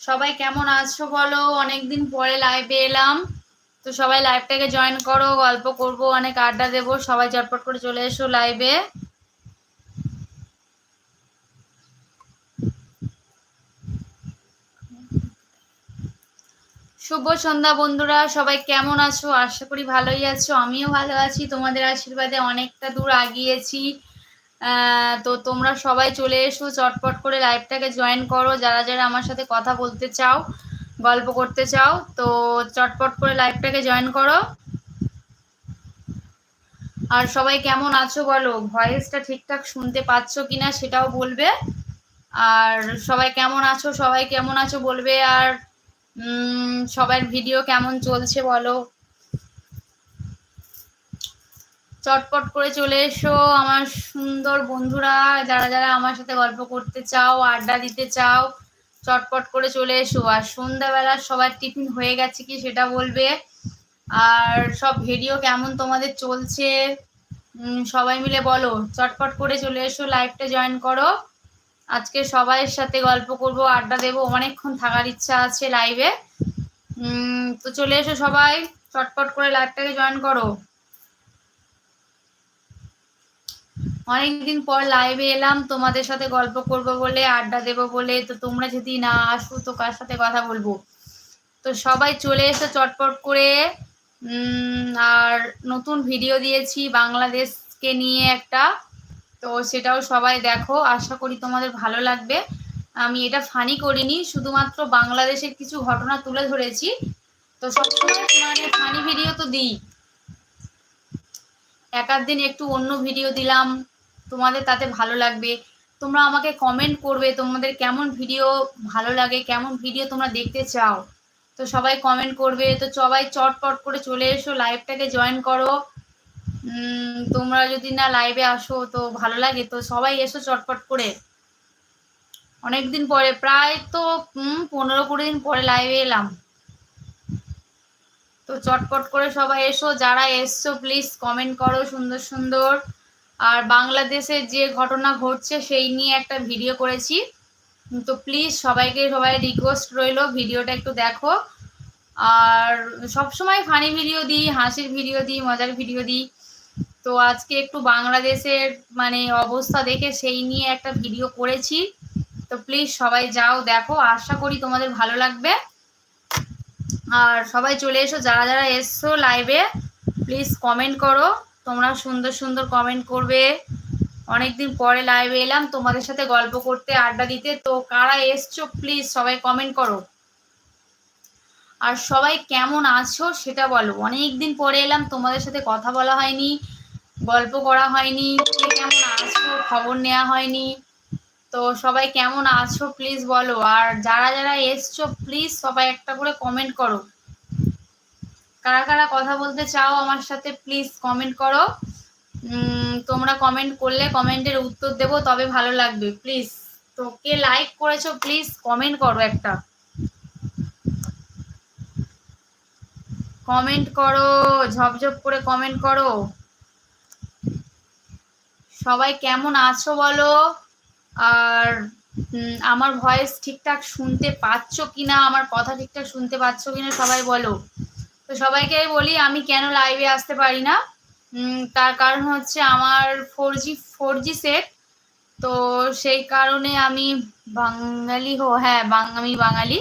সবাই কেমন আছো বলো? অনেকদিন পরে লাইভে এলাম। তো সবাই লাইভটাকে জয়েন করো, গল্প করব, অনেক আড্ডা দেবো, সবাই চটপট করে চলে এসো লাইভে শুভ সন্ধ্যা বন্ধুরা, সবাই কেমন আছো? আশা করি ভালোই আছো। আমিও ভালো আছি। তোমাদের আশীর্বাদে অনেকটা দূর আগিয়েছি। তো তোমরা সবাই চলে এসো, চটপট করে লাইভটাকে জয়েন করো। যারা যারা আমার সাথে কথা বলতে চাও, গল্প করতে চাও, তো চটপট করে লাইভটাকে জয়েন করো। আর সবাই কেমন আছো বলো? ভয়েসটা ঠিকঠাক শুনতে পাচ্ছ কিনা সেটাও বলবে। আর সবাই কেমন আছো? সবাই কেমন আছো বলবে। আর সবার ভিডিও কেমন চলছে বলো? চটপট করে চলে এসো, আমার সুন্দর বন্ধুরা, যারা যারা আমার সাথে গল্প করতে চাও, আড্ডা দিতে চাও, চটপট করে চলে এসো। আর সন্ধ্যাবেলা সবার টিফিন হয়ে গেছে কি সেটা বলবে? আর সব ভিডিও কেমন তোমাদের চলছে? সবাই মিলে বলো। চটপট করে চলে এসো লাইভটা জয়েন করো। আজকে সবাইয়ের সাথে গল্প করব, আড্ডা দেবো, অনেকক্ষণ থাকার ইচ্ছা আছে লাইভে তো চলে এসো সবাই, চটপট করে লাইভটাকে জয়েন করো। অনেকদিন পর লাইভে এলাম, তোমাদের সাথে গল্প করব বলে, আড্ডা দেব বলে, তো তোমরা যদি না আসো, তো কার সাথে কথা বলব? তো সবাই চলে এসো চটপট করে। আর নতুন ভিডিও দিয়েছি বাংলাদেশকে নিয়ে একটা। তো সেটাও সবাই দেখো, আশা করি তোমাদের ভালো লাগবে। আমি এটা ফানি করিনি, শুধুমাত্র বাংলাদেশের কিছু ঘটনা তুলে ধরেছি। তো সবসময় মানে ফানি ভিডিও তো দিই। এক দিন একটু অন্য ভিডিও দিলাম। তোমাদের তাতে ভালো লাগবে। তোমরা আমাকে কমেন্ট করবে তোমাদের কেমন ভিডিও ভালো লাগে, কেমন ভিডিও তোমরা দেখতে চাও। তো সবাই কমেন্ট করবে। তো সবাই চটপট করে চলে এসো লাইভটাকে জয়েন করো। তোমরা যদি না লাইভে আসো তো ভালো লাগে। তো সবাই এসো চটপট করে। অনেকদিন পরে, প্রায় তো পনেরো কুড়ি দিন পরে লাইভে এলাম। তো চটপট করে সবাই এসো। যারা এসছো প্লিজ কমেন্ট করো সুন্দর সুন্দর। আর বাংলাদেশের যে ঘটনা ঘটছে সেই নিয়ে একটা ভিডিও করেছি। তো প্লিজ সবাইকে, সবাই রিকোয়েস্ট রইল, ভিডিওটা একটু দেখো। আর সবসময় ফানি ভিডিও দিই, হাসির ভিডিও দিই, মজার ভিডিও দিই। তো আজকে একটু বাংলাদেশের মানে অবস্থা দেখে সেই নিয়ে একটা ভিডিও করেছি। তো প্লিজ সবাই যাও, দেখো। আশা করি তোমাদের ভালো লাগবে। আর সবাই চলে এসো, যারা যারা এসছো লাইভে প্লিজ কমেন্ট করো। তোমরা সুন্দর সুন্দর কমেন্ট করবে। অনেকদিন পরে লাইভে এলাম, তোমাদের সাথে গল্প করতে, আড্ডা দিতে। তো কারা এসছো প্লিজ সবাই কমেন্ট করো। আর সবাই কেমন আছো সেটা বলো। অনেক দিন পরে এলাম, তোমাদের সাথে কথা বলা হয়নি, গল্প করা হয়নি। কেমন আছো, খবর নেওয়া হয়নি। তো সবাই কেমন আছো প্লিজ বলো। আর যারা যারা এসছো প্লিজ সবাই একটা করে কমেন্ট করো। কারা কারা কথা বলতে চাও আমার সাথে প্লিজ কমেন্ট করো। তোমরা কমেন্ট করলে কমেন্টের উত্তর দেব, তবে ভালো লাগবে। প্লিজ তো কে লাইক করেছ প্লিজ কমেন্ট করো একটা। কমেন্ট করো, ঝপঝপ করে কমেন্ট করো। সবাই কেমন আছো বলো? আর আমার ভয়েস ঠিকঠাক শুনতে পাচ্ছ কিনা, আমার কথা ঠিকঠাক শুনতে পাচ্ছ কিনা সবাই বলো। তো সবাইকে বলি, আমি কেন লাইভে আসতে পারি না? তার কারণ হচ্ছে আমার four G four G set তো সেই কারণে আমি বাঙালি হো হ্যাঁ আমি বাঙালি।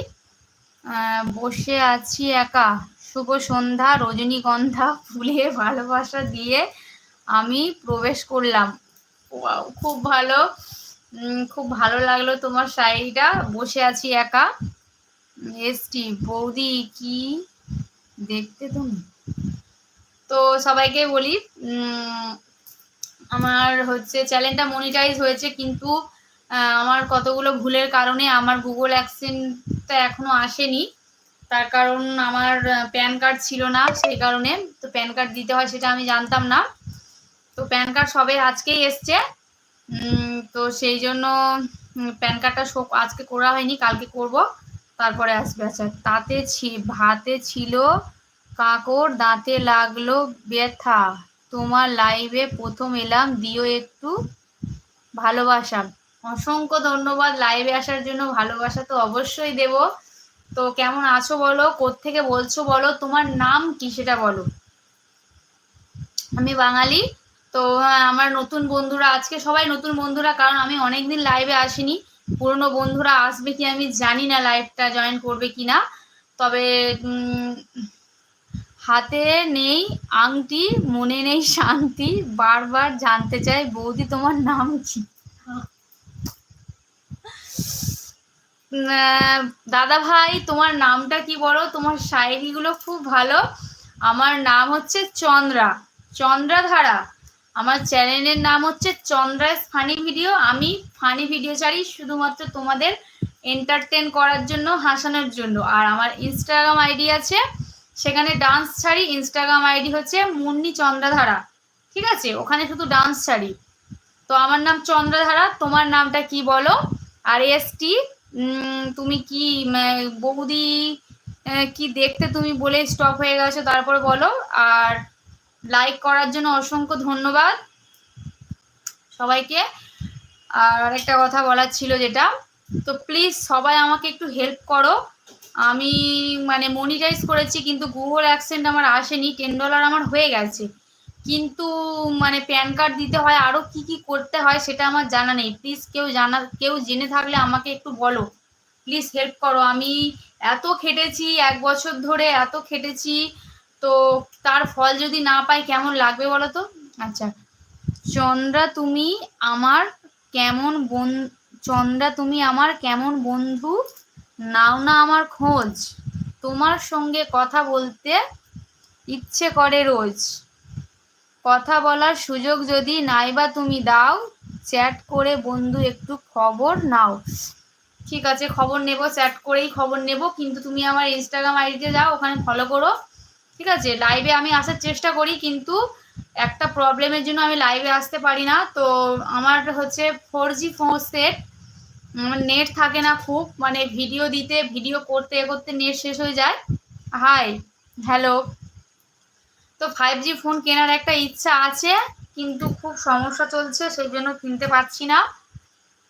বসে আছি একা। শুভ সন্ধ্যা, রজনীগন্ধা ফুলে ভালোবাসা দিয়ে আমি প্রবেশ করলাম। খুব ভালো। খুব ভালো লাগল তোমার শাড়িটা। বসে আছি একা। এসটি, বৌদি, কি দেখতে তুমি? তো সবাইকে বলি আমার হচ্ছে চ্যানেলটা মনিটাইজ হয়েছে কিন্তু আমার কতগুলো ভুলের কারণে আমার গুগল অ্যাক্সেন্টটা এখনও আসেনি। তার কারণ আমার প্যান কার্ড ছিল না, সেই কারণে তো প্যান কার্ড দিতে হয় সেটা আমি জানতাম না। তো প্যান কার্ড সবে আজকেই এসছে। তো সেই জন্য প্যান কার্ডটা আজকে করা হয়নি, কালকে করব। তারপরে আসবে আচ্ছা তাতে ভাতে ছিল কাকর দাঁতে লাগল ব্যথা। তোমার লাইভে প্রথম এলাম, দিও একটু ভালোবাসা। অসংখ্য ধন্যবাদ লাইভে আসার জন্য ভালোবাসা তো অবশ্যই দেব। তো কেমন আছো বলো থেকে বলছো বলো, তোমার নাম কি সেটা বলো। আমি বাঙালি, তো আমার নতুন বন্ধুরা, আজকে সবাই নতুন বন্ধুরা, কারণ আমি অনেকদিন লাইভে আসিনি। পুরনো বন্ধুরা আসবে কি আমি জানি না লাইভটা জয়েন করবে কি না তবে হাতে নেই, আংটি, মনে নেই শান্তি, বারবার জানতে চাই বৌদি তোমার নাম কি? দাদা ভাই, তোমার নামটা কি বলো? তোমার শায়েরিগুলো খুব ভালো। আমার নাম হচ্ছে চন্দ্রা, চন্দ্রাধারা। আমার চ্যানেলের নাম হচ্ছে চন্দ্রাস ফানি ভিডিও। আমি ফানি ভিডিও ছাড়ি শুধুমাত্র তোমাদের এন্টারটেন করার জন্য, হাসানোর জন্য। আর আমার ইনস্টাগ্রাম আইডি আছে, সেখানে ডান্স ছাড়ি। ইনস্টাগ্রাম আইডি হচ্ছে মুন্নি চন্দ্রাধারা। ঠিক আছে? ওখানে শুধু ডান্স ছাড়ি। তো আমার নাম চন্দ্রাধারা, তোমার নামটা কি বলো? আর এসটি তুমি কি বৌদি কি দেখতে তুমি বলে স্টপ হয়ে গেছো, তারপর বলো। আর লাইক করার জন্য অসংখ্য ধন্যবাদ সবাইকে। আর আরেকটা কথা বলার ছিল যেটা, তো প্লিজ সবাই আমাকে একটু হেল্প করো। আমি মানে মনিটাইজ করেছি কিন্তু গুগল অ্যাকসেন্ট আমার আসেনি টেন ডলার আমার হয়ে গেছে। কিন্তু মানে প্যান কার্ড দিতে হয় আরও কি কি করতে হয় সেটা আমার জানা নেই। প্লিজ কেউ জানা, কেউ জেনে থাকলে আমাকে একটু বলো। প্লিজ হেল্প করো। আমি এত খেটেছি এক বছর ধরে, এত খেটেছি। তো তার ফল যদি না পাই কেমন লাগবে বলো তো? আচ্ছা চন্দ্রা তুমি আমার কেমন বন, চন্দ্রা তুমি আমার কেমন বন্ধু? নাও না আমার খোঁজ, তোমার সঙ্গে কথা বলতে ইচ্ছে করে রোজ। কথা বলার সুযোগ যদি নাইবা তুমি দাও, চ্যাট করে বন্ধু একটু খবর নাও। ঠিক আছে, খবর নেব, চ্যাট করেই খবর নেব, কিন্তু তুমি আমার ইনস্টাগ্রাম আইডিতে যাও, ওখানে ফলো করো। ঠিক আছে? লাইভে আমি আসার চেষ্টা করি, কিন্তু একটা প্রবলেমের জন্য আমি লাইভে আসতে পারি না। তো আমার হচ্ছে four G phone set net থাকে না খুব। মানে ভিডিও দিতে ভিডিও করতে করতে নেট শেষ হয়ে যায়। হাই হ্যালো তো ফাইভ জি ফোন কেনার একটা ইচ্ছা আছে, কিন্তু খুব সমস্যা চলছে, সেই জন্য কিনতে পারছি না।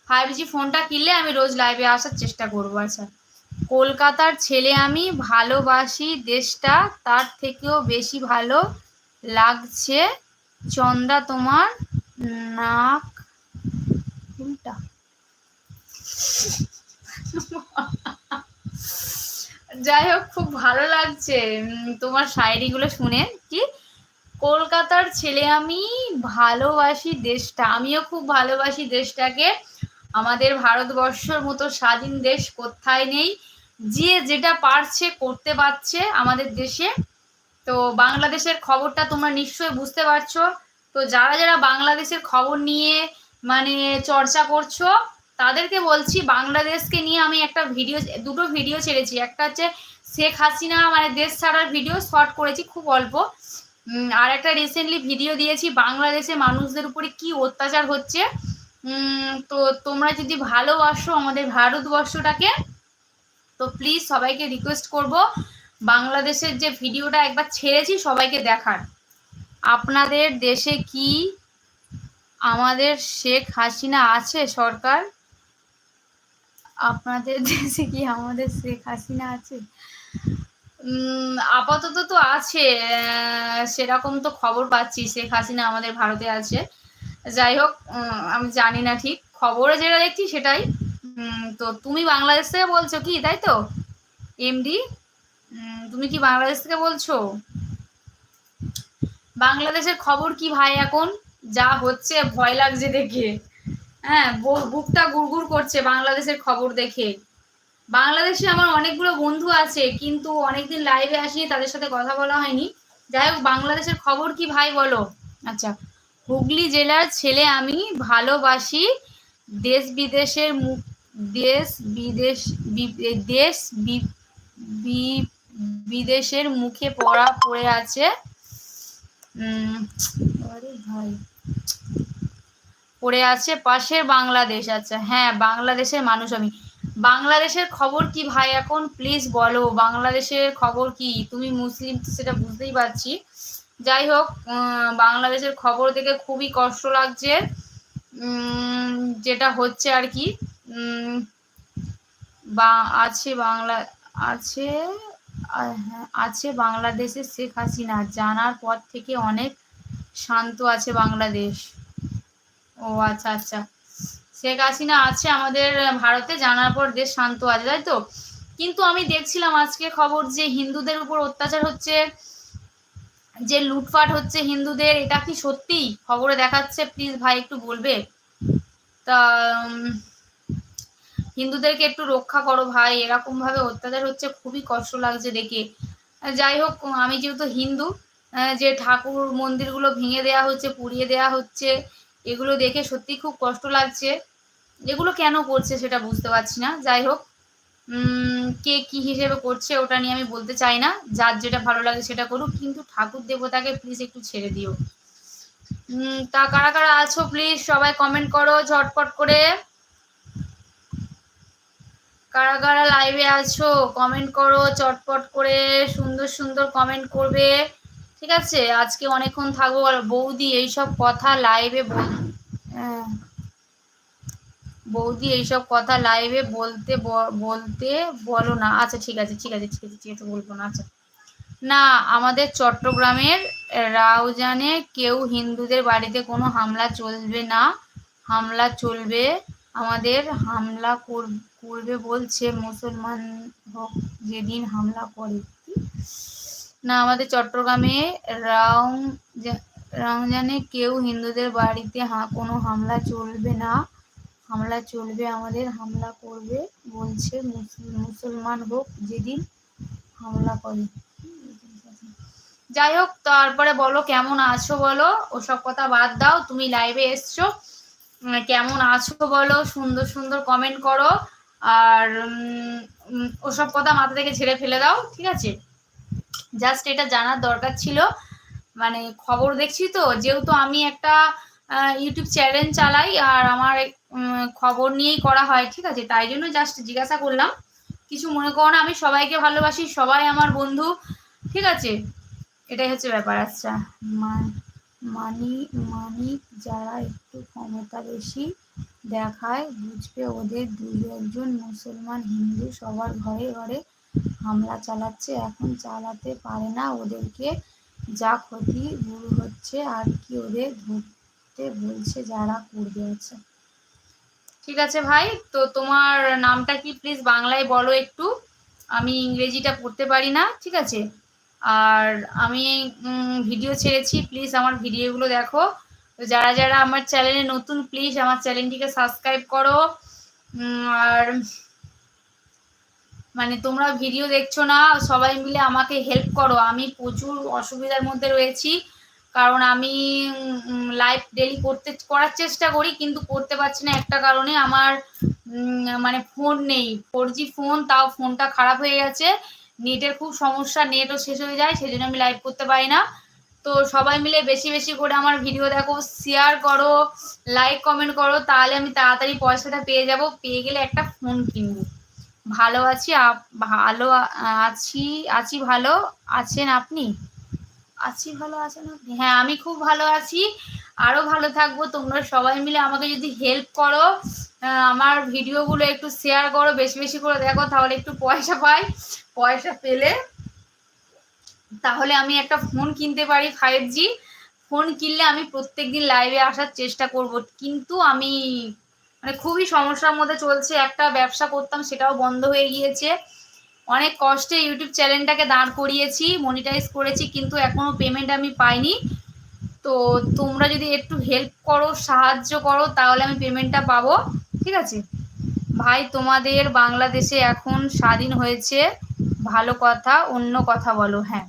ফাইভ জি ফোনটা কিনলে আমি রোজ লাইভে আসার চেষ্টা করব আচ্ছা। কলকাতার ছেলে আমি, ভালোবাসি দেশটা, তার থেকেও বেশি ভালো লাগছে। চন্দা তোমার নাক। কোনটা? যাই হোক, খুব ভালো লাগছে তোমার শায়েরিগুলো শুনে। কি? কলকাতার ছেলে আমি, ভালোবাসি দেশটা। আমিও খুব ভালোবাসি দেশটাকে। আমাদের ভারতবর্ষর মতো স্বাধীন দেশ কোথায় নেই? যে যেটা পারছে, করতে পারছে আমাদের দেশে। তো বাংলাদেশের খবরটা তোমরা নিশ্চয়ই বুঝতে পারছ। তো যারা যারা বাংলাদেশের খবর নিয়ে মানে চর্চা করছ, তাদেরকে বলছি বাংলাদেশকে নিয়ে আমি একটা ভিডিও, দুটো ভিডিও ছেড়েছি। একটা হচ্ছে শেখ হাসিনা মানে দেশ ছাড়ার ভিডিও শর্ট করেছি, খুব অল্প। আর একটা রিসেন্টলি ভিডিও দিয়েছি বাংলাদেশে মানুষদের উপরে কি অত্যাচার হচ্ছে। তো তোমরা যদি ভালোবাসো আমাদের ভারতবর্ষটাকে, তো প্লিজ সবাইকে রিকোয়েস্ট করব বাংলাদেশের যে ভিডিওটা একবার ছেড়েছি সবাইকে দেখার। আপনাদের দেশে কি আমাদের শেখ হাসিনা আছে সরকার? আপনাদের দেশে কি আমাদের শেখ হাসিনা আছে? আপাতত তো আছে সেরকম তো খবর পাচ্ছি শেখ হাসিনা আমাদের ভারতে আছে। যাই হোক আমি জানি না ঠিক। খবরে যেটা দেখছি সেটাই। তো তুমি বাংলাদেশ থেকে বলছো কি, তাই তো? এমডি তুমি কি বাংলাদেশ থেকে বলছো? বাংলাদেশের খবর কি ভাই এখন? যা হচ্ছে, ভয় লাগছে দেখে। হ্যাঁ বুকটা গুড়গুড় করছে বাংলাদেশের খবর দেখে। বাংলাদেশে আমার অনেকগুলো বন্ধু আছে, কিন্তু অনেকদিন লাইভে আসিনি, তাদের সাথে কথা বলা হয়নি। যাই হোক, বাংলাদেশের খবর কি ভাই বলো? আচ্ছা হুগলি জেলার ছেলে আমি ভালোবাসি। দেশ বিদেশের মুখ দেশ বিদেশ দেশ বিদেশের মুখে পড়া, পড়ে আছে। ভাই। পড়ে আছে পাশের বাংলাদেশ আচ্ছা হ্যাঁ বাংলাদেশের মানুষ আমি। বাংলাদেশের খবর কি ভাই এখন? প্লিজ বলো, বাংলাদেশের খবর কি? তুমি মুসলিম, সেটা বুঝতেই পারছি। যাই হোক বাংলাদেশের খবর দেখে খুবই কষ্ট লাগছে। যেটা হচ্ছে আর কি বা আছে বাংলা আছে হ্যাঁ, আছে বাংলাদেশে শেখ হাসিনা। জানার পর থেকে অনেক শান্ত আছে বাংলাদেশ। ও আচ্ছা আচ্ছা। শেখ হাসিনা আছে আমাদের ভারতে জানার পর দেশ শান্ত আছে তাই তো? কিন্তু আমি দেখছিলাম আজকে খবর যে হিন্দুদের উপর অত্যাচার হচ্ছে যে লুটপাট হচ্ছে হিন্দুদের, এটা কি সত্যি? খবরে দেখাচ্ছে প্লিজ ভাই, একটু বলবে? তা হিন্দুদেরকে একটু রক্ষা করো ভাই এরকম ভাবে অত্যাচার হচ্ছে, খুবই কষ্ট লাগছে দেখে। যাই হোক, আমি যেহেতু হিন্দু যে ঠাকুর মন্দিরগুলো ভেঙে দেওয়া হচ্ছে, পুড়িয়ে দেওয়া হচ্ছে, এগুলো দেখে সত্যি খুব কষ্ট লাগছে। এগুলো কেন করছে সেটা বুঝতে পারছি না। যাই হোক কে কি হিসেবে করছে ওটা নিয়ে আমি বলতে চাই না। যার যেটা ভালো লাগে সেটা করুক, কিন্তু ঠাকুর দেবতাকে প্লিজ একটু ছেড়ে দিও। তা কারা কারা আছো প্লিজ সবাই কমেন্ট করো ঝটপট করে। কারা কারা লাইভে আছো কমেন্ট করো চটপট করে, সুন্দর সুন্দর কমেন্ট করবে। ঠিক আছে? আজকে অনেকক্ষণ থাকব বৌদি এইসব কথা লাইভে বল হ্যাঁ। বৌদি এইসব কথা লাইভে বলতে বলতে বলো না। আচ্ছা ঠিক আছে ঠিক আছে ঠিক আছে ঠিক আছে, বলব না আচ্ছা। না, আমাদের চট্টগ্রামের রাউজানে কেউ হিন্দুদের বাড়িতে কোনো হামলা চলবে না। হামলা চলবে। আমাদের হামলা কর- করবে বলছে মুসলমান হোক যেদিন হামলা করে। না, আমাদের চট্টগ্রামে রাউ রাউজানে কেউ হিন্দুদের বাড়িতে কোনো হামলা চলবে না। হামলা চলবে, আমাদের হামলা করবে, বলছে মুসল- মুসলমান হোক যেদিন হামলা করে। যাই হোক, তারপরে বলো কেমন আছো বলো? ওসব কথা বাদ দাও, তুমি লাইভে এসছো। কেমন আছো বলো? সুন্দর সুন্দর কমেন্ট করো। আর ওসব কথা মাথা থেকে ঝেড়ে ফেলে দাও, ঠিক আছে? জাস্ট এটা জানার দরকার ছিল। মানে খবর দেখছি তো, যেহেতু আমি একটা ইউটিউব চ্যানেল চালাই আর আমার খবর নিয়েই করা হয়, ঠিক আছে? তাই জন্য জাস্ট জিজ্ঞাসা করলাম। কিছু মনে করো না, আমি সবাইকে ভালোবাসি, সবাই আমার বন্ধু, ঠিক আছে? এটাই হচ্ছে ব্যাপার। আচ্ছা মানি মানিক যারা একটু ক্ষমতা বেশি দেখায়, বুঝবে ওদের দুই একজন মুসলমান, হিন্দু, সবার ঘরে ঘরে হামলা চালাচ্ছে, এখন চালাতে পারে না। ওদেরকে যা ক্ষতি হচ্ছে, আর কি ওদের ধরতে বলছে, যারা করবে আছে। ঠিক আছে ভাই, তো তোমার নামটা কি প্লিজ বাংলায় বলো একটু। আমি ইংরেজিটা পড়তে পারি না, ঠিক আছে? আর আমি ভিডিও ছেড়েছি প্লিজ আমার ভিডিওগুলো দেখো। তো যারা যারা আমার চ্যানেলে নতুন প্লিজ আমার চ্যানেলটিকে সাবস্ক্রাইব করো। আর মানে তোমরা ভিডিও দেখছ না, সবাই মিলে আমাকে হেল্প করো। আমি প্রচুর অসুবিধার মধ্যে রয়েছি। কারণ আমি লাইভ ডেলি করতে, করার চেষ্টা করি, কিন্তু করতে পারছি না একটা কারণে আমার মানে ফোন নেই। ফোর জি ফোন তাও ফোনটা খারাপ হয়ে গেছে। নেটের খুব সমস্যা নেটও শেষ হয়ে যায় সেই আমি লাইভ করতে পারি না। তো সবাই মিলে বেশি বেশি করে আমার ভিডিও দেখো শেয়ার করো লাইক কমেন্ট করো, তাহলে আমি তাড়াতাড়ি পয়সাটা পেয়ে যাব। পেয়ে গেলে একটা ফোন কিনবো। ভালো আছি ভালো আছি আছি ভালো, আছেন আপনি? আছি, ভালো আছেন আপনি হ্যাঁ আমি খুব ভালো আছি। আরও ভালো থাকব, তোমরা সবাই মিলে আমাকে যদি হেল্প করো আমার ভিডিওগুলো একটু শেয়ার করো, বেশি বেশি করে দেখো, তাহলে একটু পয়সা পাই, পয়সা পেলে। তাহলে আমি একটা ফোন কিনতে পারি ফাইভ জি ফোন কিনলে আমি প্রত্যেক দিন লাইভে আসার চেষ্টা করব। কিন্তু আমি মানে খুবই সমস্যার মধ্যে চলছে, একটা ব্যবসা করতাম, সেটাও বন্ধ হয়ে গিয়েছে। অনেক কষ্টে ইউটিউব চ্যানেলটাকে দাঁড় করিয়েছি মনিটাইজ করেছি, কিন্তু এখনও পেমেন্ট আমি পাইনি। তো তোমরা যদি একটু হেল্প করো, সাহায্য করো, তাহলে আমি পেমেন্টটা পাবো। ঠিক আছে? ভাই, তোমাদের বাংলাদেশে এখন স্বাধীন হয়েছে। ভালো কথা, অন্য কথা বলো হ্যাঁ।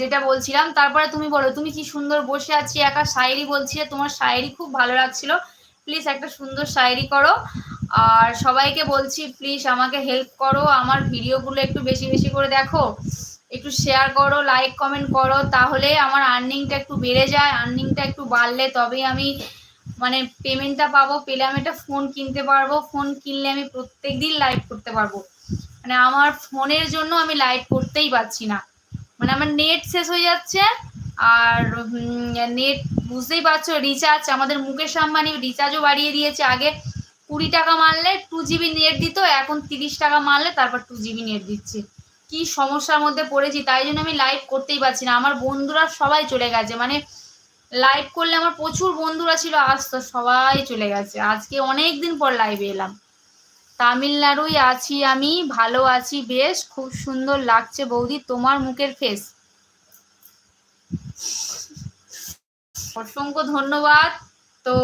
যেটা বলছিলাম, তারপরে তুমি বলো, তুমি কি সুন্দর বসে আছি, একা শায়েরি বলছিলে, তোমার শায়েরি খুব ভালো লাগছিল। প্লিজ একটা সুন্দর শায়েরি করো। আর সবাইকে বলছি প্লিজ আমাকে হেল্প করো। আমার ভিডিওগুলো একটু বেশি বেশি করে দেখো। একটু শেয়ার করো লাইক কমেন্ট করো, তাহলে আমার আর্নিংটা একটু বেড়ে যায়। আর্নিংটা একটু বাড়লে তবেই আমি মানে পেমেন্টটা পাবো। পেলে আমি একটা ফোন কিনতে পারব। ফোন কিনলে আমি প্রত্যেক দিন লাইভ করতে পারব। মানে আমার ফোনের জন্য আমি লাইভ করতেই পারছি না। মানে আমার নেট শেষ হয়ে যাচ্ছে। আর নেট বুঝতেই পারছ রিচার্জ আমাদের মুকেশ আম্বানি রিচার্জও বাড়িয়ে দিয়েছে আগে কুড়ি টাকা মারলে টু জিবি নেট দিত, এখন তিরিশ টাকা মারলে তারপর টু জিবি নেট দিচ্ছে। কি সমস্যার মধ্যে পড়েছি, তাই জন্য আমি লাইভ করতেই পারছি না। আমার বন্ধুরা সবাই চলে গেছে মানে লাইভ করলে আমার প্রচুর বন্ধুরা ছিল, আজ তো সবাই চলে গেছে। আজকে অনেক দিন পর লাইভে এলাম। তামিলনাড়ুই আছি আমি, ভালো আছি, বেশ, খুব সুন্দর লাগছে বৌদি, তোমার মুখের ফেস অসংখ্য ধন্যবাদ। তো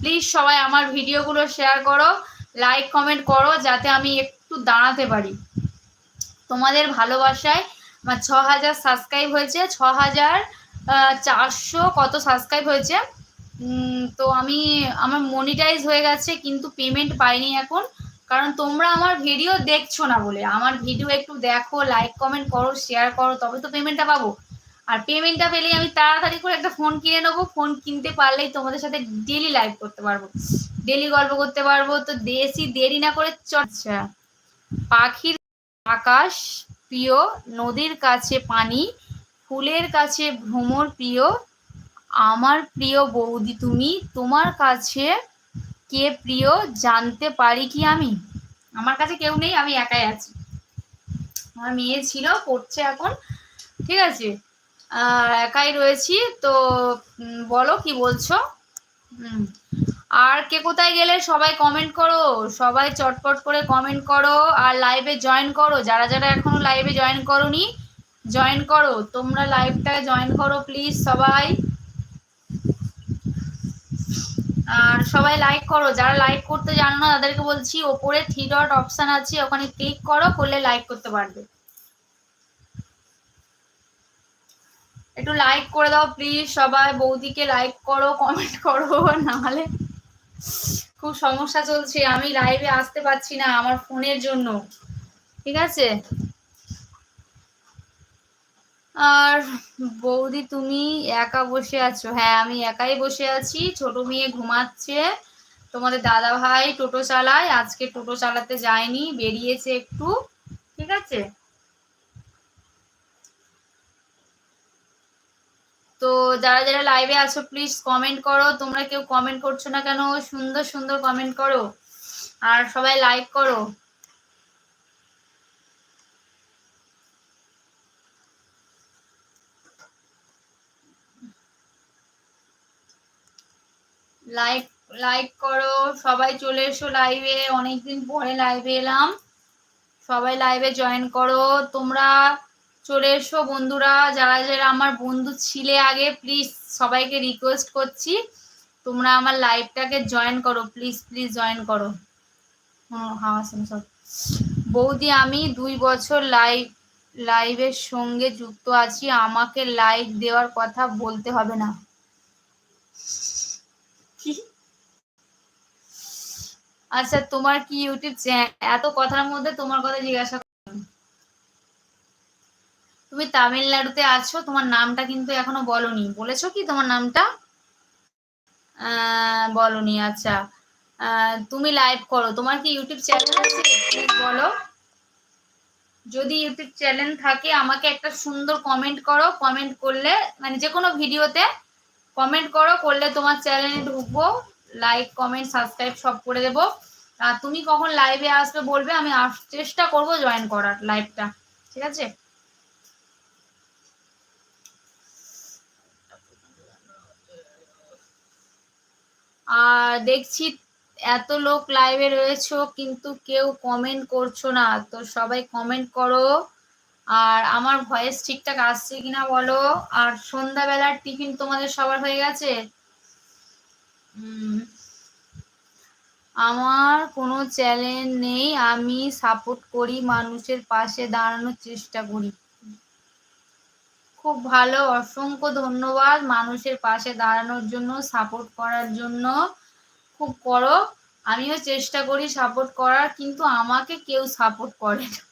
প্লিজ সবাই আমার ভিডিওগুলো শেয়ার করো লাইক কমেন্ট করো, যাতে আমি একটু দাঁড়াতে পারি। তোমাদের ভালোবাসায় আমার ছ হাজার সাবস্ক্রাইব হয়েছে ছ হাজার চারশো কত সাবস্ক্রাইব হয়েছে। তো আমি, আমার মনিটাইজ হয়ে গেছে, কিন্তু পেমেন্ট পাইনি এখন। কারণ তোমরা আমার ভিডিও দেখছ না বলে। আমার ভিডিও একটু দেখো লাইক কমেন্ট করো শেয়ার করো, তবে তো পেমেন্টটা পাবো। আর পেমেন্টটা পেলেই আমি তাড়াতাড়ি করে একটা ফোন কিনে নেব। ফোন কিনতে পারলেই তোমাদের সাথে ডেলি লাইভ করতে পারব। ডেলি গল্প করতে পারব। তো দেশি দেরি না করে চর্চা পাখির আকাশ প্রিয়, নদীর কাছে পানি, ফুলের কাছে ভ্রমর প্রিয়, আমার প্রিয় বৌদি তুমি, তোমার কাছে কে প্রিয় জানতে পারি কি আমি? আমার কাছে কেউ নেই, আমি একাই আছি। আমার মেয়ে ছিল, পড়ছে এখন, ঠিক আছে? একাই রয়েছি, তো বলো কি বলছো? আর কে কোথায় গেলে সবাই কমেন্ট করো? সবাই চটপট করে কমেন্ট করো আর লাইভে জয়েন করো। যারা যারা এখনও লাইভে জয়েন করোনি জয়েন করো। তোমরা লাইভটায় জয়েন করো প্লিজ সবাই। আর সবাই লাইক করো। যারা লাইক করতে জানো না, তাদেরকে বলছি, ওপরে থ্রি ডট অপশান আছে, ওখানে ক্লিক করো, করলে লাইক করতে পারবে। একটু লাইক করে দাও প্লিজ সবাই বৌদিকে লাইক করো কমেন্ট করো, নাহলে খুব সমস্যা চলছে। আমি লাইভে আসতে পারছি না আমার ফোনের জন্য। ঠিক আছে? আর বৌদি, তুমি একা বসে আছো? হ্যাঁ আমি একাই বসে আছি। ছোট মেয়ে ঘুমাচ্ছে। তোমাদের দাদা ভাই টোটো চালায়। আজকে টোটো চালাতে যায়নি, বেরিয়েছে একটু। ঠিক আছে? তো যারা যারা লাইভে আছো প্লিজ কমেন্ট করো। তোমরা কেউ কমেন্ট করছ না কেন? সুন্দর সুন্দর কমেন্ট করো। আর সবাই লাইক করো। লাইক লাইক করো। সবাই চলে এসো লাইভে অনেকদিন পরে লাইভে এলাম। সবাই লাইভে জয়েন করো। তোমরা চলে এসো বন্ধুরা যারা যারা আমার বন্ধু ছিলে আগে প্লিজ সবাইকে রিকোয়েস্ট করছি তোমরা আমার লাইভটাকে জয়েন করো প্লিজ প্লিজ জয়েন করো। হ্যাঁ বৌদি আমি দুই বছর লাইভ লাইভের সঙ্গে যুক্ত আছি আমাকে লাইক দেওয়ার কথা বলতে হবে না। আচ্ছা তোমার কি ইউটিউব এত কথার মধ্যে তোমার কথা জিজ্ঞাসা তুমি তামিলনাড়ুতে আছো, তোমার নামটা কিন্তু এখনও বলনি। বলেছ কি তোমার নামটা? বলনি আচ্ছা। তুমি লাইভ করো। তোমার কি ইউটিউব চ্যানেল আছে? বলো। যদি ইউটিউব চ্যানেল থাকে, আমাকে একটা সুন্দর কমেন্ট করো। কমেন্ট করলে মানে যে কোনো ভিডিওতে কমেন্ট করো, করলে তোমার চ্যানেলে ঢুকবো। লাইক কমেন্ট সাবস্ক্রাইব সব করে দেবো। আর তুমি কখন লাইভে আসবে বলবে, আমি চেষ্টা করব জয়েন করার লাইভটা ঠিক আছে? আর দেখছি এত লোক লাইভে রয়েছো, কিন্তু কেউ কমেন্ট করছ না। তো সবাই কমেন্ট করো। আর আমার ভয়েস ঠিকঠাক আসছে কিনা বলো? আর সন্ধ্যাবেলার টিফিন তোমাদের সবার হয়ে গেছে? আমার কোনো চ্যালেঞ্জ নেই। আমি সাপোর্ট করি মানুষের পাশে দাঁড়ানোর চেষ্টা করি। খুব ভালো, অসংখ্য ধন্যবাদ মানুষের পাশে দাঁড়ানোর জন্য সাপোর্ট করার জন্য। খুব করো, আমিও চেষ্টা করি সাপোর্ট করার, কিন্তু আমাকে কেউ সাপোর্ট করে না।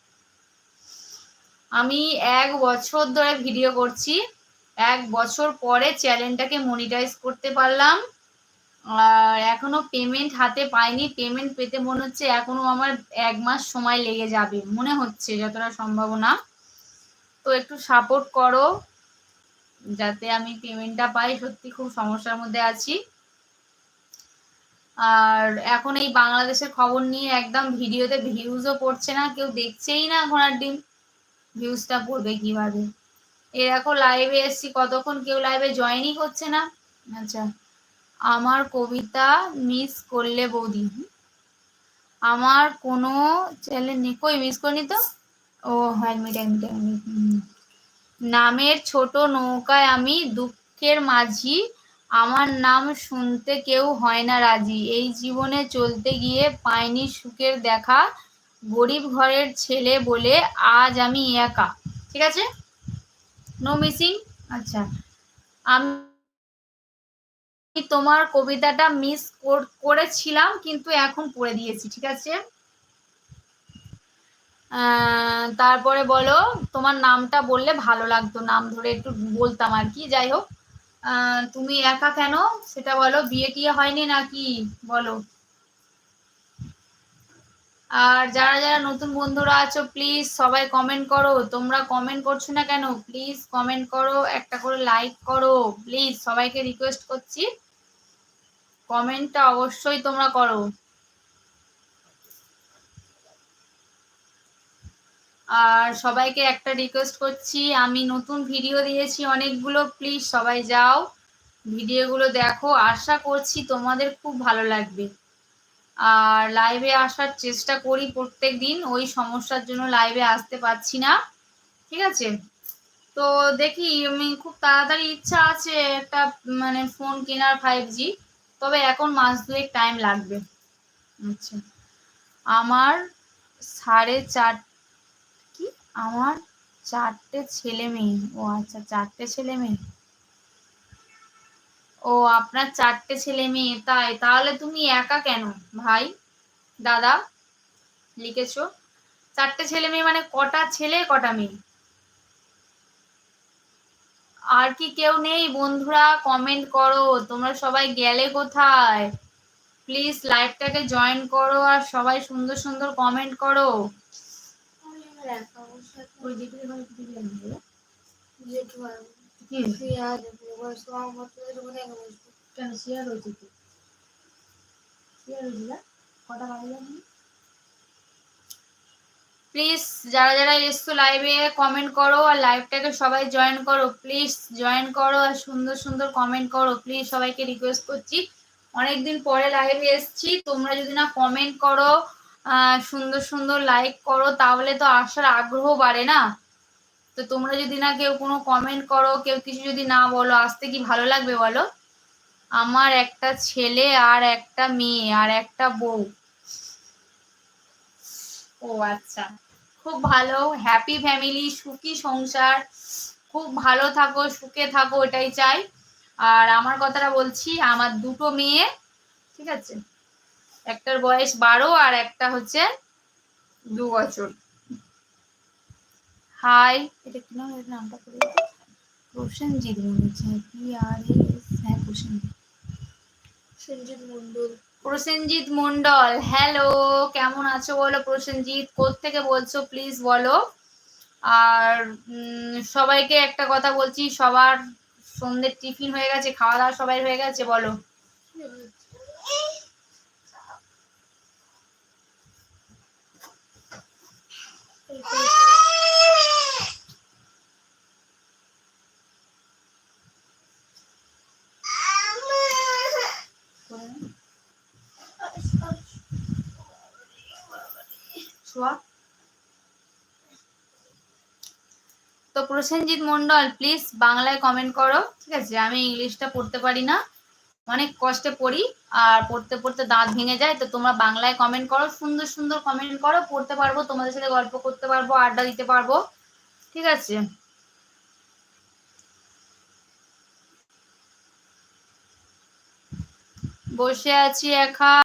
আমি এক বছর ধরে ভিডিও করছি, এক বছর পরে চ্যানেলটাকে মনিটাইজ করতে পারলাম। আর এখনও পেমেন্ট হাতে পাইনি পেমেন্ট পেতে মনে হচ্ছে এখনও আমার এক মাস সময় লেগে যাবে, মনে হচ্ছে, যতটা সম্ভাবনা তো একটু সাপোর্ট করো, যাতে আমি পেমেন্টটা পাই। সত্যি খুব সমস্যার মধ্যে আছি। আর এখন এই বাংলাদেশের খবর নিয়ে একদম ভিডিওতে ভিউজও পড়ছে না, কেউ দেখছেই না ঘোড়ার ডিম। ভিউজটা পড়বে কীভাবে? এ দেখো লাইভে এসছি, কতক্ষণ কেউ লাইভে জয়েনই করছে না। আচ্ছা আমার কবিতা মিস করলে বৌদি। আমার কোনো চ্যানেল কই মিস করিনি তো? ও হ্যালমেট নামের ছোট নৌকায় আমি দুঃখের মাঝি, আমার নাম শুনতে কেউ হয় না রাজি। এই জীবনে চলতে গিয়ে পাইনি সুখের দেখা, গরিব ঘরের ছেলে বলে আজ আমি একা। ঠিক আছে? নো মিসিং আচ্ছা। আমি তোমার কবিতাটা মিস করেছিলাম, কিন্তু এখন পড়ে দিয়েছি, ঠিক আছে? তারপরে বলো, তোমার নামটা বললে ভালো লাগতো, নাম ধরে একটু বলতাম আর কি, যাই হোক। তুমি একা কেন? সেটা বলো, বিয়ে টিয়ে হয়নি নাকি? বলো। আর যারা যারা নতুন বন্ধুরা আছো প্লিজ সবাই কমেন্ট করো। তোমরা কমেন্ট করছ না কেন? প্লিজ কমেন্ট করো, একটা করে লাইক করো। প্লিজ সবাইকে রিকোয়েস্ট করছি। কমেন্টটা অবশ্যই তোমরা করো। আর সবাইকে একটা রিকোয়েস্ট করছি, আমি নতুন ভিডিও দিয়েছি অনেকগুলো প্লিজ সবাই যাও। ভিডিওগুলো দেখো, আশা করছি তোমাদের খুব ভালো লাগবে। আর লাইভে আসার চেষ্টা করি প্রত্যেক দিন, ওই সমস্যার জন্য লাইভে আসতে পারছি না। ঠিক আছে? তো দেখি, আমি খুব তাড়াতাড়ি ইচ্ছা আছে একটা মানে ফোন কেনার ফাইভ জি তবে এখন মাস দুয়েক টাইম লাগবে। আচ্ছা। আমার সাড়ে চার আমার চারটে ছেলে মেয়ে। ও আচ্ছা চারটে ছেলে মেয়ে? ও, আপনার চারটে ছেলে মেয়ে, তাই? তাহলে তুমি একা কেন? ভাই, দাদা, লিখেছো? চারটে ছেলে মেয়ে মানে কটা ছেলে, কটা মেয়ে? আর কি কেউ নেই? বন্ধুরা কমেন্ট করো। তোমরা সবাই গেলে কোথায়? প্লিজ লাইভটাকে জয়েন করো আর সবাই সুন্দর সুন্দর কমেন্ট করো। প্লিজ যারা যারা এসছো লাইভে কমেন্ট করো আর লাইভটাকে সবাই জয়েন করো। প্লিজ জয়েন করো আর সুন্দর সুন্দর কমেন্ট করো। প্লিজ সবাইকে রিকোয়েস্ট করছি। অনেকদিন পরে লাইভে এসছি, তোমরা যদি না কমেন্ট করো সুন্দর সুন্দর লাইক করো, তাহলে তো আসার আগ্রহ বাড়ে না। তো তোমরা যদি না কেউ কোনো কমেন্ট করো, কেউ কিছু যদি না বলো, আসতে কি ভালো লাগবে বলো? আমার একটা ছেলে আর একটা মেয়ে আর একটা বউ। ও আচ্ছা। খুব ভালো হ্যাপি ফ্যামিলি সুখী সংসার। খুব ভালো থাকো, সুখে থাকো, এটাই চাই। আর আমার কথাটা বলছি, আমার দুটো মেয়ে, ঠিক আছে? একটার বয়স বারো আর একটা হচ্ছে দু বছর। হাই এটা কি নাম? নামটা করে প্রসেনজিৎ মনে হচ্ছে পি আর এস হ্যাঁ প্রসেনজিৎ প্রসেনজিৎ মন্ডল। প্রসেনজিৎ মন্ডল হ্যালো কেমন আছো বলো প্রসেনজিৎ? থেকে বলছো? প্লিজ বলো। আর সবাইকে একটা কথা বলছি সবার সন্ধ্যের টিফিন হয়ে গেছে খাওয়া দাওয়া সবাই হয়ে গেছে বলো তো প্রসেনজিৎ মন্ডল প্লিজ বাংলায় কমেন্ট করো, ঠিক আছে? আমি ইংলিশটা পড়তে পারি না, অনেক কষ্টে পড়ি, আর পড়তে পড়তে দাঁত ভেঙে যায়, তো তোমরা বাংলায় কমেন্ট করো, সুন্দর সুন্দর কমেন্ট করো, পড়তে পারব, তোমাদের সাথে গল্প করতে পারব, আড্ডা দিতে পারব, ঠিক আছে? বসে আছি একা।